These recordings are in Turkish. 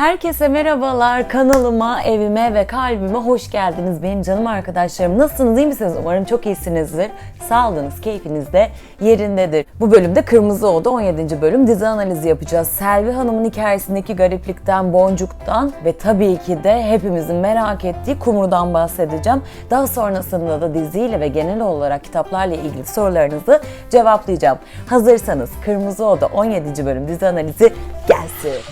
Herkese merhabalar. Kanalıma, evime ve kalbime hoş geldiniz benim canım arkadaşlarım. Nasılsınız, iyi misiniz? Umarım çok iyisinizdir. Sağlığınız, keyfiniz de yerindedir. Bu bölümde Kırmızı Oda 17. bölüm dizi analizi yapacağız. Selvi Hanım'ın hikayesindeki gariplikten, boncuktan ve tabii ki de hepimizin merak ettiği Kumru'dan bahsedeceğim. Daha sonrasında da diziyle ve genel olarak kitaplarla ilgili sorularınızı cevaplayacağım. Hazırsanız Kırmızı Oda 17. bölüm dizi analizi gelsin.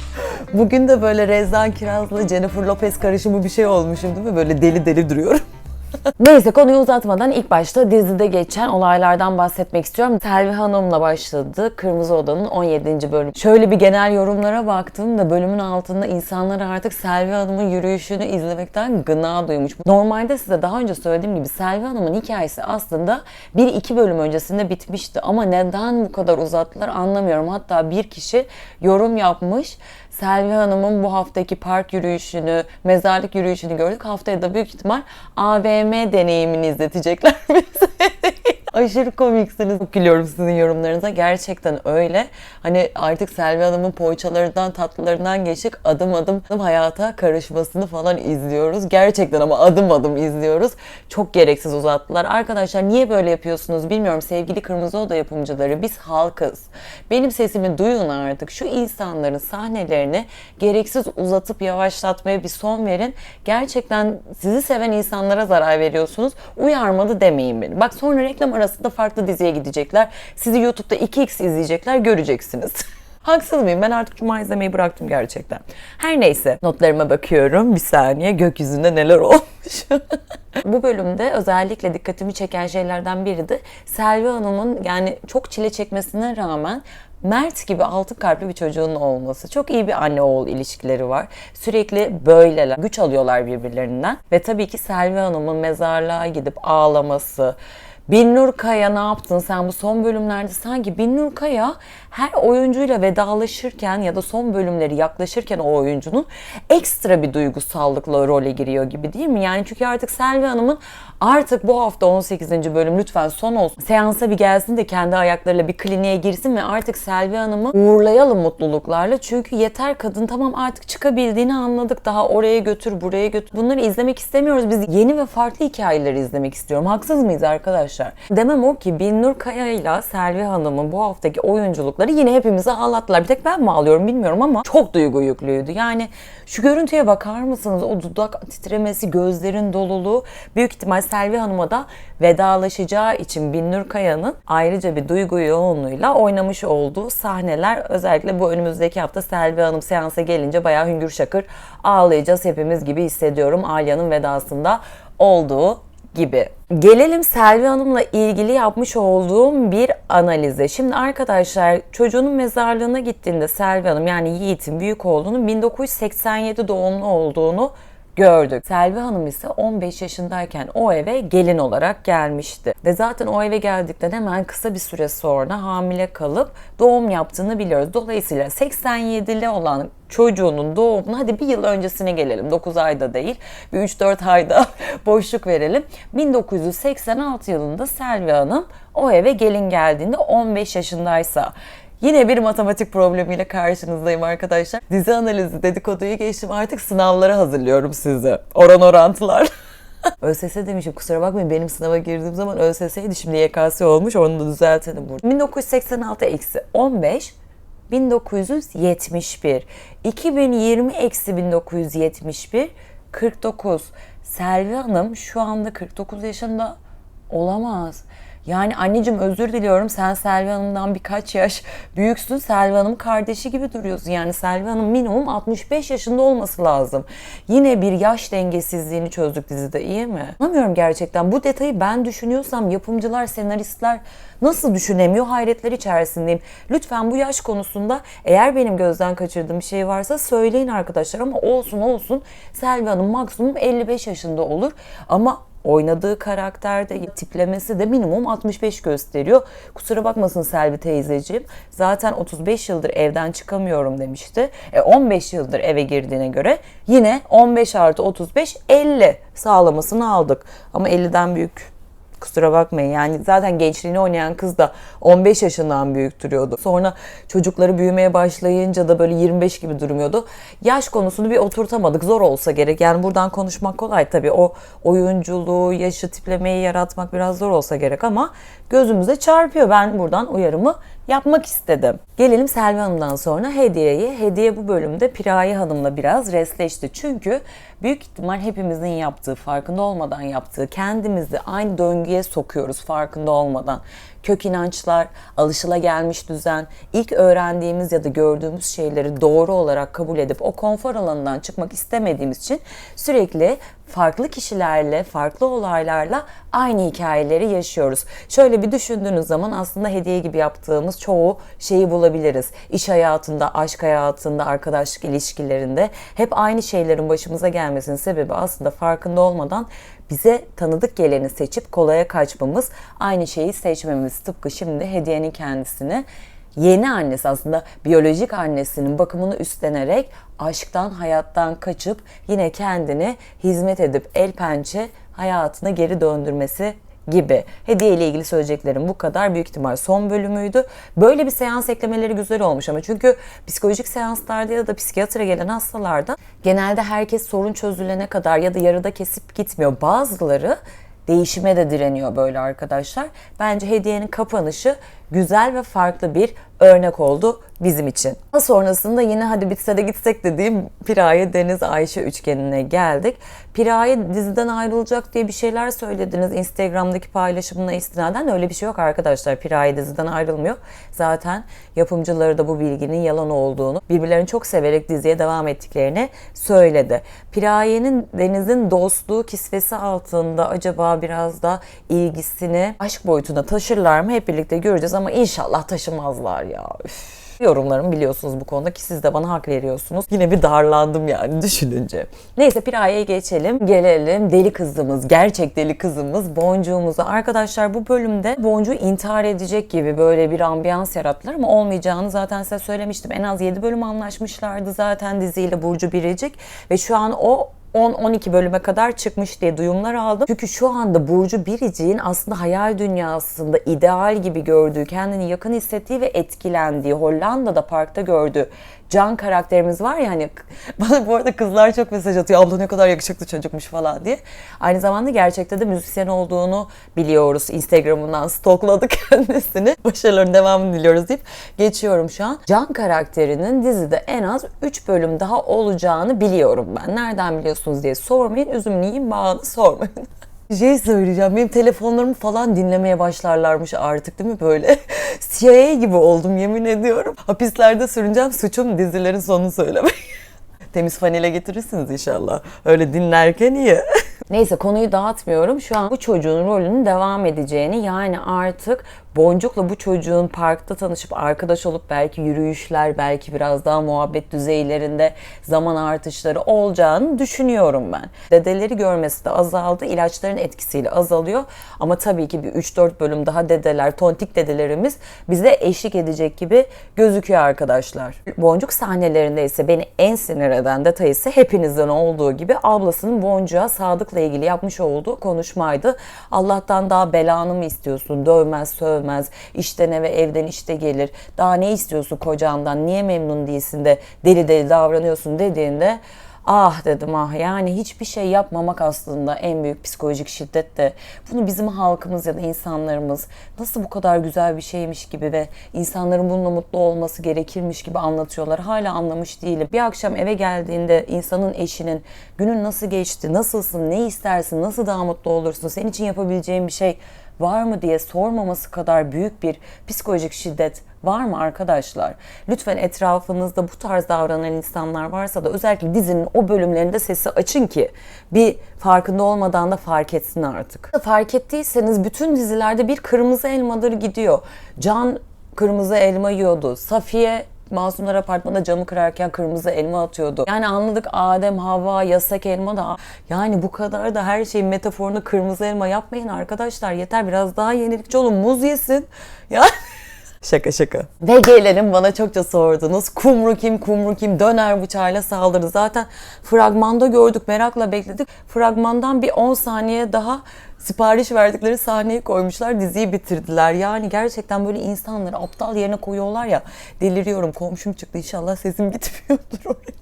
Bugün de böyle Rezan Kiraz'la Jennifer Lopez karışımı bir şey olmuşum değil mi? Böyle deli deli duruyorum. Neyse konuyu uzatmadan ilk başta dizide geçen olaylardan bahsetmek istiyorum. Selvi Hanım'la başladı. Kırmızı Oda'nın 17. bölüm. Şöyle bir genel yorumlara baktığımda bölümün altında insanlar artık Selvi Hanım'ın yürüyüşünü izlemekten gına duymuş. Normalde size daha önce söylediğim gibi Selvi Hanım'ın hikayesi aslında bir iki bölüm öncesinde bitmişti. Ama neden bu kadar uzattılar anlamıyorum. Hatta bir kişi yorum yapmış. Selvi Hanım'ın bu haftaki park yürüyüşünü, mezarlık yürüyüşünü gördük. Haftaya da büyük ihtimal AVM deneyimini izletecekler bize. Aşırı komiksiniz. Çok gülüyorum sizin yorumlarınıza. Gerçekten öyle. Hani artık Selvi Hanım'ın poğaçalarından, tatlılarından geçtik. Adım adım hayata karışmasını falan izliyoruz. Gerçekten ama adım adım izliyoruz. Çok gereksiz uzattılar. Arkadaşlar niye böyle yapıyorsunuz bilmiyorum. Sevgili Kırmızı Oda yapımcıları biz halkız. Benim sesimi duyun artık. Şu insanların sahnelerini gereksiz uzatıp yavaşlatmaya bir son verin. Gerçekten sizi seven insanlara zarar veriyorsunuz. Uyarmadı demeyin beni. Bak sonra reklam arasında farklı diziye gidecekler. Sizi YouTube'da 2x izleyecekler göreceksiniz. Haksız mıyım? Ben artık Cuma izlemeyi bıraktım gerçekten. Her neyse notlarıma bakıyorum. Bir saniye gökyüzünde neler olmuş. Bu bölümde özellikle dikkatimi çeken şeylerden biri de Selvi Hanım'ın yani çok çile çekmesine rağmen Mert gibi altın kalpli bir çocuğun olması. Çok iyi bir anne oğul ilişkileri var. Sürekli böyleler. Güç alıyorlar birbirlerinden. Ve tabii ki Selvi Hanım'ın mezarlığa gidip ağlaması, Binnur Kaya ne yaptın sen bu son bölümlerde sanki Binnur Kaya her oyuncuyla vedalaşırken ya da son bölümleri yaklaşırken o oyuncunun ekstra bir duygusallıkla role giriyor gibi değil mi? Yani çünkü artık Selvi Hanım'ın artık bu hafta 18. bölüm lütfen son olsun. Seansa bir gelsin de kendi ayaklarıyla bir kliniğe girsin ve artık Selvi Hanım'ı uğurlayalım mutluluklarla. Çünkü yeter kadın tamam artık çıkabildiğini anladık. Daha oraya götür buraya götür. Bunları izlemek istemiyoruz. Biz yeni ve farklı hikayeleri izlemek istiyorum. Haksız mıyız arkadaşlar? Demem o ki Binnur Kaya ile Selvi Hanım'ın bu haftaki oyunculukları yine hepimizi ağlattılar. Bir tek ben mi ağlıyorum bilmiyorum ama çok duygu yüklüydü. Yani şu görüntüye bakar mısınız? O dudak titremesi, gözlerin doluluğu. Büyük ihtimal Selvi Hanım'a da vedalaşacağı için Binnur Kaya'nın ayrıca bir duygu yoğunluğuyla oynamış olduğu sahneler özellikle bu önümüzdeki hafta Selvi Hanım seansa gelince bayağı hüngür şakır ağlayacağız hepimiz gibi hissediyorum Alya'nın vedasında olduğu gibi. Gelelim Selvi Hanım'la ilgili yapmış olduğum bir analize. Şimdi arkadaşlar çocuğunun mezarlığına gittiğinde Selvi Hanım yani Yiğit'in büyük oğlunun 1987 doğumlu olduğunu gördük. Selvi Hanım ise 15 yaşındayken o eve gelin olarak gelmişti. Ve zaten o eve geldikten hemen kısa bir süre sonra hamile kalıp doğum yaptığını biliyoruz. Dolayısıyla 87'li olan çocuğunun doğumunu hadi bir yıl öncesine gelelim. 9 ayda değil. Bir 3-4 ayda boşluk verelim. 1986 yılında Selvi Hanım o eve gelin geldiğinde 15 yaşındaysa Yine bir matematik problemiyle karşınızdayım arkadaşlar. Dizi analizi dedikoduyu geçtim artık sınavlara hazırlıyorum sizi. Oran orantılar. ÖSS demişim kusura bakmayın benim sınava girdiğim zaman ÖSS'ydi şimdi YKS olmuş onu da düzeltelim burada. 1986 eksi 15 1971 2020 eksi 1971 49 Selvi Hanım şu anda 49 yaşında olamaz. Yani anneciğim özür diliyorum sen Selvi Hanım'dan birkaç yaş büyüksün. Selvi Hanım kardeşi gibi duruyorsun. Yani Selvi Hanım minimum 65 yaşında olması lazım. Yine bir yaş dengesizliğini çözdük dizide iyi mi? Anlamıyorum gerçekten. Bu detayı ben düşünüyorsam yapımcılar, senaristler nasıl düşünemiyor hayretler içerisindeyim. Lütfen bu yaş konusunda eğer benim gözden kaçırdığım bir şey varsa söyleyin arkadaşlar ama olsun olsun Selvi Hanım maksimum 55 yaşında olur. Ama oynadığı karakterde tiplemesi de minimum 65 gösteriyor. Kusura bakmasın Selvi teyzeciğim. Zaten 35 yıldır evden çıkamıyorum demişti. E 15 yıldır eve girdiğine göre yine 15 artı 35 50 sağlamasını aldık. Ama 50'den büyük Kusura bakmayın yani zaten gençliğini oynayan kız da 15 yaşından büyük duruyordu. Sonra çocukları büyümeye başlayınca da böyle 25 gibi durmuyordu. Yaş konusunu bir oturtamadık. Zor olsa gerek. Yani buradan konuşmak kolay tabii. O oyunculuğu, yaşı tiplemeyi yaratmak biraz zor olsa gerek ama gözümüze çarpıyor. Ben buradan uyarımı yapmak istedim. Gelelim Selvi Hanım'dan sonra Hediye'ye. Hediye bu bölümde Piraye Hanım'la biraz resleşti. Çünkü büyük ihtimal hepimizin yaptığı, farkında olmadan yaptığı, kendimizi aynı döngüye sokuyoruz farkında olmadan. Kök inançlar, alışılagelmiş düzen, ilk öğrendiğimiz ya da gördüğümüz şeyleri doğru olarak kabul edip o konfor alanından çıkmak istemediğimiz için sürekli farklı kişilerle, farklı olaylarla aynı hikayeleri yaşıyoruz. Şöyle bir düşündüğünüz zaman aslında hediye gibi yaptığımız çoğu şeyi bulabiliriz. İş hayatında, aşk hayatında, arkadaşlık ilişkilerinde hep aynı şeylerin başımıza gelmesinin sebebi aslında farkında olmadan bize tanıdık geleni seçip kolaya kaçmamız, aynı şeyi seçmemiz. Tıpkı şimdi hediyenin kendisini yeni annesi aslında biyolojik annesinin bakımını üstlenerek aşktan, hayattan kaçıp yine kendini hizmet edip el pençe hayatına geri döndürmesi gibi. Hediye ile ilgili söyleyeceklerim bu kadar. Büyük ihtimal son bölümüydü. Böyle bir seans eklemeleri güzel olmuş ama çünkü psikolojik seanslarda ya da psikiyatra gelen hastalarda genelde herkes sorun çözülene kadar ya da yarıda kesip gitmiyor. Bazıları değişime de direniyor böyle arkadaşlar. Bence hediyenin kapanışı güzel ve farklı bir örnek oldu bizim için. Daha sonrasında yine hadi bitse de gitsek dediğim Piraye Deniz Ayşe üçgenine geldik. Piraye diziden ayrılacak diye bir şeyler söylediniz Instagram'daki paylaşımına istinaden öyle bir şey yok arkadaşlar. Piraye diziden ayrılmıyor. Zaten yapımcıları da bu bilginin yalan olduğunu, birbirlerini çok severek diziye devam ettiklerini söyledi. Piraye'nin Deniz'in dostluğu kisvesi altında acaba biraz da ilgisini aşk boyutuna taşırlar mı hep birlikte göreceğiz ama inşallah taşımazlar ya. Üf. Yorumlarımı biliyorsunuz bu konuda ki siz de bana hak veriyorsunuz. Yine bir darlandım yani düşününce. Neyse Piraye'ye geçelim. Gelelim deli kızımız, gerçek deli kızımız Boncuğumuza. Arkadaşlar bu bölümde Boncuğu intihar edecek gibi böyle bir ambiyans yarattılar ama olmayacağını zaten size söylemiştim. En az 7 bölüm anlaşmışlardı zaten diziyle Burcu Biricik ve şu an o 10-12 bölüme kadar çıkmış diye duyumlar aldım. Çünkü şu anda Burcu Biricik'in aslında hayal dünyasında ideal gibi gördüğü, kendini yakın hissettiği ve etkilendiği, Hollanda'da parkta gördüğü Can karakterimiz var ya hani bana bu arada kızlar çok mesaj atıyor abla ne kadar yakışıklı çocukmuş falan diye. Aynı zamanda gerçekte de müzisyen olduğunu biliyoruz. Instagram'ından stalkladık kendisini. Başarıların devamını diliyoruz deyip geçiyorum şu an. Can karakterinin dizide en az 3 bölüm daha olacağını biliyorum ben. Nereden biliyorsunuz diye sormayın. Üzüm yiyin bağını sormayın. Bir şey söyleyeceğim. Benim telefonlarımı falan dinlemeye başlarlarmış artık değil mi böyle? CIA gibi oldum yemin ediyorum. Hapislerde sürüneceğim suçum dizilerin sonunu söylemek. Temiz fanile getirirsiniz inşallah. Öyle dinlerken iyi. Neyse konuyu dağıtmıyorum. Şu an bu çocuğun rolünün devam edeceğini yani artık Boncuk'la bu çocuğun parkta tanışıp arkadaş olup belki yürüyüşler, belki biraz daha muhabbet düzeylerinde zaman artışları olacağını düşünüyorum ben. Dedeleri görmesi de azaldı. ilaçların etkisiyle azalıyor. Ama tabii ki bir 3-4 bölüm daha dedeler, tontik dedelerimiz bize eşlik edecek gibi gözüküyor arkadaşlar. Boncuk sahnelerinde ise beni en sinir eden detay ise hepinizden olduğu gibi ablasının Boncuk'a Sadık'la ilgili yapmış olduğu konuşmaydı. Allah'tan daha belanı mı istiyorsun? Dövmez, sövmez. İşten eve evden işte gelir. Daha ne istiyorsun kocandan? Niye memnun değilsin de deli deli davranıyorsun dediğinde Ah dedim ah. Yani hiçbir şey yapmamak aslında en büyük psikolojik şiddet de. Bunu bizim halkımız ya da insanlarımız nasıl bu kadar güzel bir şeymiş gibi ve insanların bununla mutlu olması gerekirmiş gibi anlatıyorlar. Hala anlamış değilim. Bir akşam eve geldiğinde insanın eşinin günün nasıl geçti, nasılsın, ne istersin, nasıl daha mutlu olursun, senin için yapabileceğin bir şey var mı? diye sormaması kadar büyük bir psikolojik şiddet var mı arkadaşlar? Lütfen etrafınızda bu tarz davranan insanlar varsa da özellikle dizinin o bölümlerinde sesi açın ki bir farkında olmadan da fark etsin artık. Fark ettiyseniz bütün dizilerde bir kırmızı elmadır gidiyor. Can kırmızı elma yiyordu. Safiye Masumlar Apartmanı'nda camı kırarken kırmızı elma atıyordu. Yani anladık Adem, Hava, yasak elma da yani bu kadar da her şeyin metaforunu kırmızı elma yapmayın arkadaşlar. Yeter biraz daha yenilikçi olun. Muz yesin. Yani Şaka şaka. Ve gelelim bana çokça sordunuz. Kumru kim, kumru kim, döner bıçağıyla saldırdı. Zaten fragmanda gördük, merakla bekledik. Fragmandan bir 10 saniye daha sipariş verdikleri sahneyi koymuşlar, diziyi bitirdiler. Yani gerçekten böyle insanları aptal yerine koyuyorlar ya. Deliriyorum, komşum çıktı inşallah sesim gitmiyordur oraya.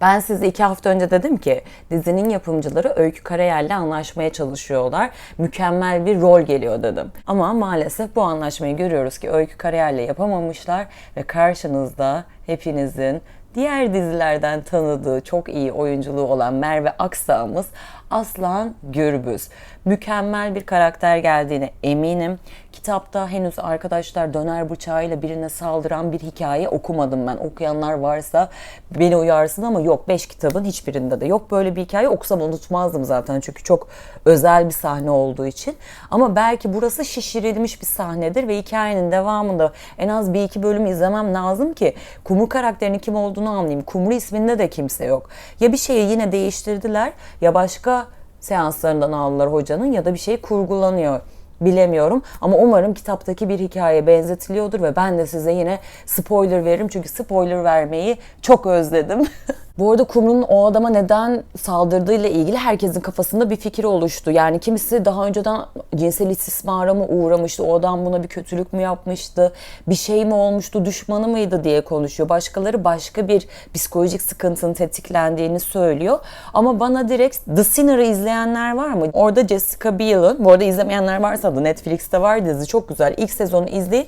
Ben size iki hafta önce dedim ki dizinin yapımcıları Öykü Karayel'le anlaşmaya çalışıyorlar. Mükemmel bir rol geliyor dedim. Ama maalesef bu anlaşmayı görüyoruz ki Öykü Karayel'le yapamamışlar ve karşınızda hepinizin diğer dizilerden tanıdığı çok iyi oyunculuğu olan Merve Aksağ'ımız Aslan Gürbüz. Mükemmel bir karakter geldiğine eminim. Kitapta henüz arkadaşlar döner bıçağıyla birine saldıran bir hikaye okumadım ben. Okuyanlar varsa beni uyarsın ama yok 5 kitabın hiçbirinde de yok böyle bir hikaye. Okusam unutmazdım zaten çünkü çok özel bir sahne olduğu için. Ama belki burası şişirilmiş bir sahnedir ve hikayenin devamında en az bir iki bölüm izlemem lazım ki Kumru karakterinin kim olduğunu anlayayım. Kumru isminde de kimse yok. Ya bir şeyi yine değiştirdiler ya başka seanslarından aldılar hocanın ya da bir şey kurgulanıyor bilemiyorum ama umarım kitaptaki bir hikaye benzetiliyordur ve ben de size yine spoiler veririm çünkü spoiler vermeyi çok özledim. Bu arada Kumru'nun o adama neden saldırdığıyla ilgili herkesin kafasında bir fikir oluştu. Yani kimisi daha önceden cinsel istismara mı uğramıştı, o adam buna bir kötülük mü yapmıştı, bir şey mi olmuştu, düşmanı mıydı diye konuşuyor. Başkaları başka bir psikolojik sıkıntının tetiklendiğini söylüyor. Ama bana direkt The Sinner'ı izleyenler var mı? Orada Jessica Biel'ın, bu arada izlemeyenler varsa da Netflix'te var dizi çok güzel. İlk sezonu izleyin.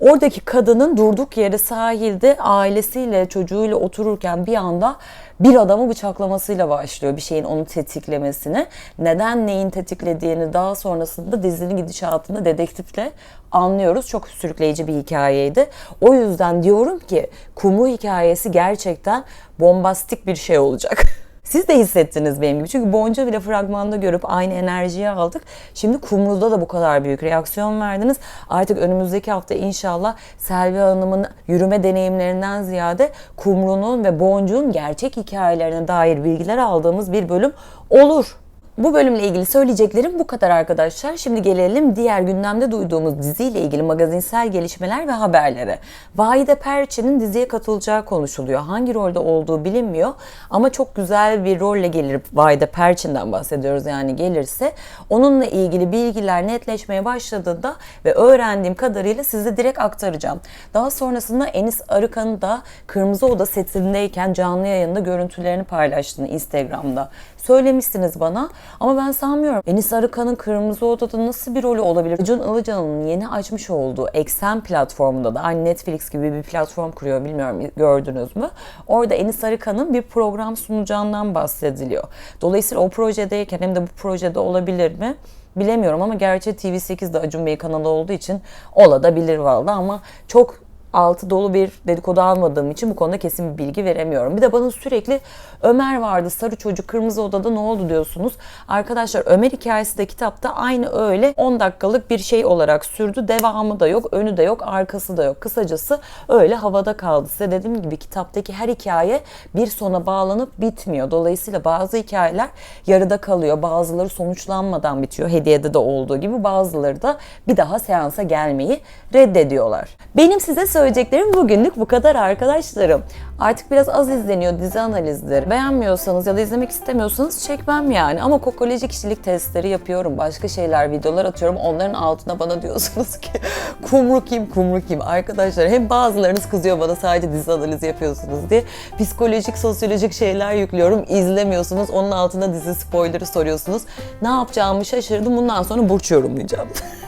Oradaki kadının durduk yere sahilde ailesiyle çocuğuyla otururken bir anda bir adamı bıçaklamasıyla başlıyor bir şeyin onu tetiklemesine. Neden neyin tetiklediğini daha sonrasında dizinin gidişatında dedektifle anlıyoruz. Çok sürükleyici bir hikayeydi. O yüzden diyorum ki Kumru hikayesi gerçekten bombastik bir şey olacak. Siz de hissettiniz benim gibi. Çünkü Bonca bile fragmanda görüp aynı enerjiyi aldık. Şimdi Kumru'da da bu kadar büyük reaksiyon verdiniz. Artık önümüzdeki hafta inşallah Selvi Hanım'ın yürüme deneyimlerinden ziyade Kumru'nun ve Boncuğun gerçek hikayelerine dair bilgiler aldığımız bir bölüm olur. Bu bölümle ilgili söyleyeceklerim bu kadar arkadaşlar. Şimdi gelelim diğer gündemde duyduğumuz diziyle ilgili magazinsel gelişmeler ve haberlere. Vahide Perçin'in diziye katılacağı konuşuluyor. Hangi rolde olduğu bilinmiyor ama çok güzel bir rolle gelir. Vahide Perçin'den bahsediyoruz yani gelirse. Onunla ilgili bilgiler netleşmeye başladığında ve öğrendiğim kadarıyla size direkt aktaracağım. Daha sonrasında Enis Arıkan'ı da Kırmızı Oda setindeyken canlı yayında görüntülerini paylaştığını Instagram'da söylemişsiniz bana. Ama ben sanmıyorum. Enis Arıkan'ın Kırmızı Oda'da nasıl bir rolü olabilir? Acun Ilıcalı'nın yeni açmış olduğu Eksen platformunda da aynı Netflix gibi bir platform kuruyor. Bilmiyorum gördünüz mü? Orada Enis Arıkan'ın bir program sunacağından bahsediliyor. Dolayısıyla o projedeyken hem de bu projede olabilir mi? Bilemiyorum ama gerçi TV8'de Acun Bey kanalı olduğu için olabilir valla ama çok altı dolu bir dedikodu almadığım için bu konuda kesin bir bilgi veremiyorum. Bir de bana sürekli Ömer vardı sarı çocuk kırmızı odada ne oldu diyorsunuz. Arkadaşlar Ömer hikayesi de kitapta aynı öyle 10 dakikalık bir şey olarak sürdü. Devamı da yok, önü de yok, arkası da yok. Kısacası öyle havada kaldı. Size dediğim gibi kitaptaki her hikaye bir sona bağlanıp bitmiyor. Dolayısıyla bazı hikayeler yarıda kalıyor. Bazıları sonuçlanmadan bitiyor. Hediyede de olduğu gibi bazıları da bir daha seansa gelmeyi reddediyorlar. Benim size söyleyeceklerim bugünlük bu kadar arkadaşlarım. Artık biraz az izleniyor dizi analizleri. Beğenmiyorsanız ya da izlemek istemiyorsanız çekmem yani. Ama kokoloji kişilik testleri yapıyorum. Başka şeyler, videolar atıyorum. Onların altına bana diyorsunuz ki kumru kim, kumru kim? Arkadaşlar hem bazılarınız kızıyor bana sadece dizi analizi yapıyorsunuz diye. Psikolojik, sosyolojik şeyler yüklüyorum. izlemiyorsunuz. Onun altına dizi spoilerı soruyorsunuz. Ne yapacağımı şaşırdım. Bundan sonra burç yorumlayacağım.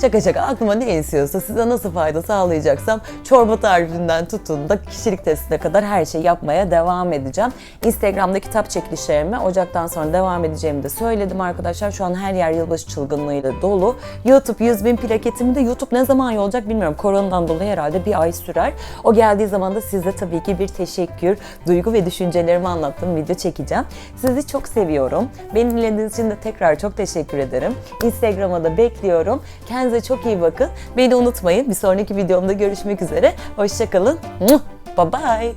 Şaka şaka aklıma ne esiyorsa size nasıl fayda sağlayacaksam çorba tarifinden tutun da kişilik testine kadar her şeyi yapmaya devam edeceğim. Instagram'da kitap çekilişlerime Ocak'tan sonra devam edeceğimi de söyledim arkadaşlar. Şu an her yer yılbaşı çılgınlığıyla dolu. YouTube 100 bin plaketimi de YouTube ne zaman olacak bilmiyorum. Koronadan dolayı herhalde bir ay sürer. O geldiği zaman da size tabii ki bir teşekkür, duygu ve düşüncelerimi anlattığım video çekeceğim. Sizi çok seviyorum. Beni dinlediğiniz için de tekrar çok teşekkür ederim. Instagram'a da bekliyorum. Kendinize çok iyi bakın. Beni unutmayın. Bir sonraki videomda görüşmek üzere. Hoşçakalın. Bye bye.